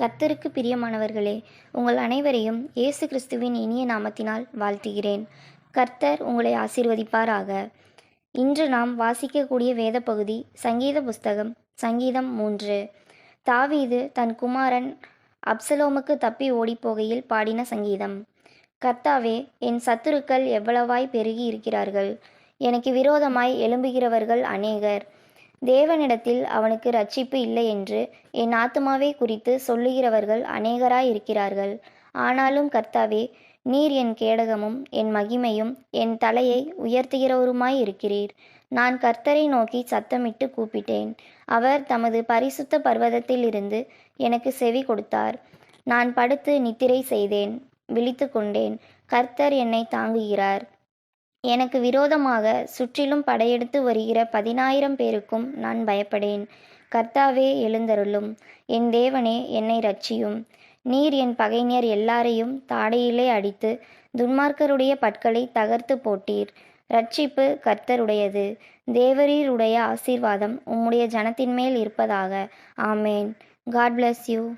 கர்த்தருக்கு பிரியமானவர்களே உங்கள் அனைவரையும் இயேசு கிறிஸ்துவின் இனிய நாமத்தினால் வாழ்த்துகிறேன். கர்த்தர் உங்களை ஆசீர்வதிப்பாராக. இன்று நாம் வாசிக்கக்கூடிய வேத பகுதி சங்கீத புஸ்தகம் சங்கீதம் மூன்று. தாவீது தன் குமாரன் அப்சலோமுக்கு தப்பி ஓடிப்போகையில் பாடின சங்கீதம். கர்த்தாவே என் சத்துருக்கள் எவ்வளவாய் பெருகி இருக்கிறார்கள்? எனக்கு விரோதமாய் எழும்புகிறவர்கள் அநேகர். தேவனிடத்தில் அவனுக்கு ரட்சிப்பு இல்லை என்று என் ஆத்துமாவை குறித்து சொல்லுகிறவர்கள் அநேகராயிருக்கிறார்கள். ஆனாலும் கர்த்தாவே நீர் என் கேடகமும் என் மகிமையும் என் தலையை உயர்த்துகிறவருமாய் இருக்கிறீர் நான் கர்த்தரை நோக்கி சத்தமிட்டு கூப்பிட்டேன். அவர் தமது பரிசுத்த பர்வதத்தில் இருந்து எனக்கு செவி கொடுத்தார். நான் படுத்து நித்திரை செய்தேன் விழித்து கொண்டேன் கர்த்தர் என்னை தாங்குகிறார். எனக்கு விரோதமாக சுற்றிலும் படையெடுத்து வருகிற பதினாயிரம் பேருக்கும் நான் பயப்படேன். கர்த்தாவே எழுந்தருளும். என் தேவனே என்னை ரட்சியும் நீர் என் பகைஞர் எல்லாரையும் தாடையிலே அடித்து துன்மார்க்கருடைய பற்களை தகர்த்து போட்டீர். ரட்சிப்பு கர்த்தருடையது. தேவரீருடைய ஆசீர்வாதம் உம்முடைய ஜனத்தின் மேல் இருப்பதாக. ஆமேன். God bless you